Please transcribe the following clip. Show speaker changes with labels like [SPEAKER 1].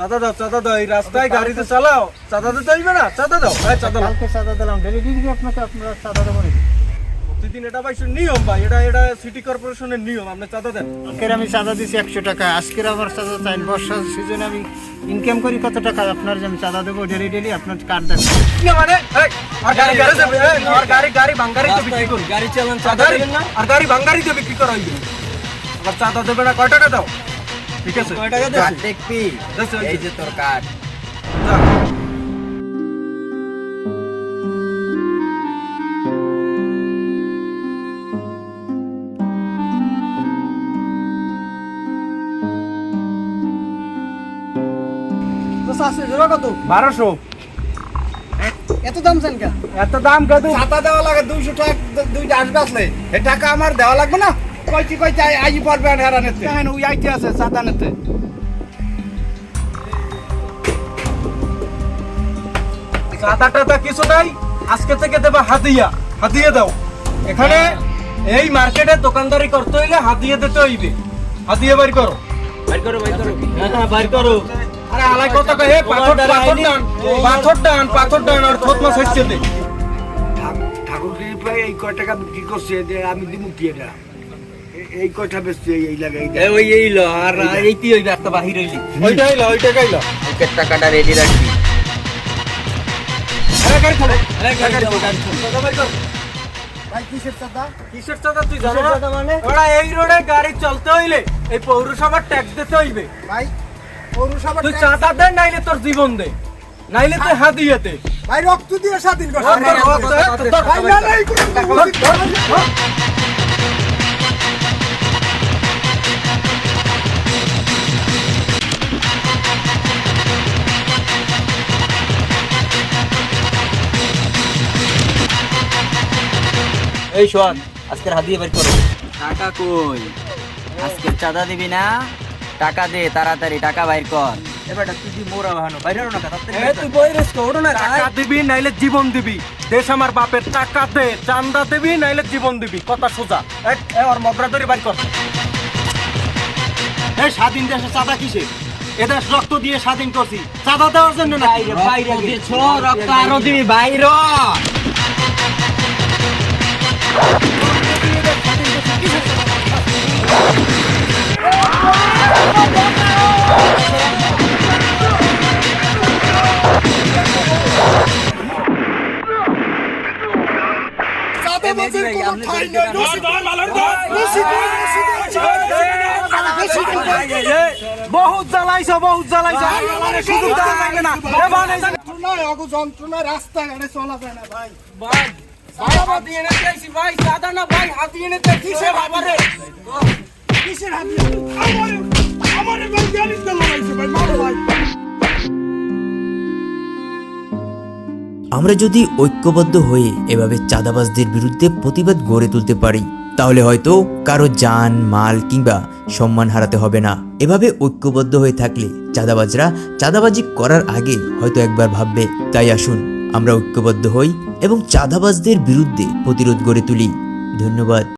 [SPEAKER 1] চাঁদা দাও চাঁদা দাও এই রাস্তায় গাড়িতে চালাও। চাঁদা দিতে হইবে না? চাঁদা দাও। হ্যাঁ চাঁদা দাও।
[SPEAKER 2] কালকে চাঁদা দিলাম ডেলি ডিউটি আপনাকে? আপনারা চাঁদা দেবো
[SPEAKER 1] প্রতিদিন এটা ভাই নিয়ম ভাই এটা এটা সিটি কর্পোরেশনের নিয়ম আপনি চাঁদা দেন।
[SPEAKER 2] আজকের আমি চাঁদা দিছি একশো টাকা আজকের আমার চাঁদা চাই। বর্ষার সিজনে আমি ইনকাম করি কত টাকা? আপনার আমি চাঁদা দেবো ডেলি ডেলি আপনার কার্ড দেন।
[SPEAKER 1] না মানে আর গাড়ি আর গাড়ি গাড়ি ভাঙ্গারিতে বিক্রি করি।
[SPEAKER 3] গাড়ি চালান চাঁদা
[SPEAKER 1] গাড়ি
[SPEAKER 3] দেবেন না?
[SPEAKER 1] আর গাড়ি ভাঙ্গারিতে বিক্রি করা হইবে আবার চাঁদা দেবে না কয় টাকা দাও? ঠিক আছে।
[SPEAKER 3] কয় টাকা
[SPEAKER 1] যা,
[SPEAKER 3] দেখবি এই যে তোর কার্ড।
[SPEAKER 1] বারোশো।
[SPEAKER 2] এত দাম চান কেন?
[SPEAKER 1] এত দাম কত
[SPEAKER 4] ছাতা দেওয়া লাগে দুইশো টাকা দুইটা আসবে আসলে। এ টাকা আমার দেওয়া লাগবে না? কইছি কইছি আই হ্যাঁ ওই আইটি আছে
[SPEAKER 1] টাদা কিছু নাই আজকে থেকে দেবা হাতিয়া হাতিয়ে দাও। এখানে এই মার্কেটে দোকানদারি করতে হইলে হাতিয়ে দিতে হইবে। হাতিয়ে বাড়ি করো।
[SPEAKER 3] বাইর করো বাইর করো। হ্যাঁ বাইর করো।
[SPEAKER 1] আরে আলাই কত কহে পাথর পাথর ডান পাথর ডান পাথর ডান আর থত মাছ হচ্ছে দে
[SPEAKER 4] ঠাকুর প্রায় এই কয় টাকা বিক্রি করছে আমি দিব কি এটা? এই কয়টা বেশি এই এই লাগে
[SPEAKER 3] ওই এই লো আর এইটি ওই একটা বাহির হইলি
[SPEAKER 1] ওইটাই লা ওইটা গাইলা
[SPEAKER 3] ওকে টাকাটা রেডি রাখবি এই
[SPEAKER 1] কর তুই
[SPEAKER 2] মানে?
[SPEAKER 1] এই হইলে এই পৌরসভার ট্যাক্স দিতে হইবে
[SPEAKER 2] ভাই পৌরসভা
[SPEAKER 1] তুই চাঁদা দে নাইলে তোর জীবন দে নাইলে তুই হাতিয়ে দে
[SPEAKER 2] ভাই রক্ত দিয়ে স্বাধীন
[SPEAKER 1] তোর-
[SPEAKER 2] এই
[SPEAKER 3] শোন আজকের হাত দিয়ে বের করো। টাকা কই? আজকের চাঁদা দিবি না? টাকা দে তাড়াতাড়ি টাকা বাইর কর। এবারটা তুই দি মোরা বাহানো? বাইরে না
[SPEAKER 1] এ, তুই না টাকা দিবি নাইলে জীবন দিবি। দেশ আমার বাপের টাকা দে চান্দা দিবি নাইলে জীবন দিবি। কথা সোজা। এ, এ, ওর মগরা ধরে কর।
[SPEAKER 2] এই স্বাধীন দেশে চাঁদা কিসে এদেশ রক্ত দিয়ে স্বাধীন করছি। চাঁদা দেওয়ার জন্য না
[SPEAKER 3] বাইরে বাইরে। রক্ত আরও দিবি বাইর
[SPEAKER 1] বহুত জ্বালাইছ বহুত জ্বালাইছ। সুযোগ দেওয়া লাগবে না। এ, বান, এই যে-
[SPEAKER 2] যন্ত্রণায় অগু যন্ত্রণায় রাস্তাঘাটে চলা যায় না ভাই।
[SPEAKER 1] ভাই, হাতি এনে দিয়েছি, ভাই, চাঁদা না, ভাই, হাতি এনে দিয়েছি, কিসের বাবারে?
[SPEAKER 2] কিসের হাত দিয়ে আমার আমার ভাই গাড়িতে লড়াইছে ভাই মারো ভাই।
[SPEAKER 5] আমরা যদি ঐক্যবদ্ধ হয়ে এভাবে চাঁদাবাজদের বিরুদ্ধে প্রতিবাদ গড়ে তুলতে পারি তাহলে হয়তো কারও যান মাল কিংবা সম্মান হারাতে হবে না। এভাবে ঐক্যবদ্ধ হয়ে থাকলে চাঁদাবাজরা চাঁদাবাজি করার আগে হয়তো একবার ভাববে তাই আসুন আমরা ঐক্যবদ্ধ হই এবং চাঁদাবাজদের বিরুদ্ধে প্রতিরোধ গড়ে তুলি। ধন্যবাদ।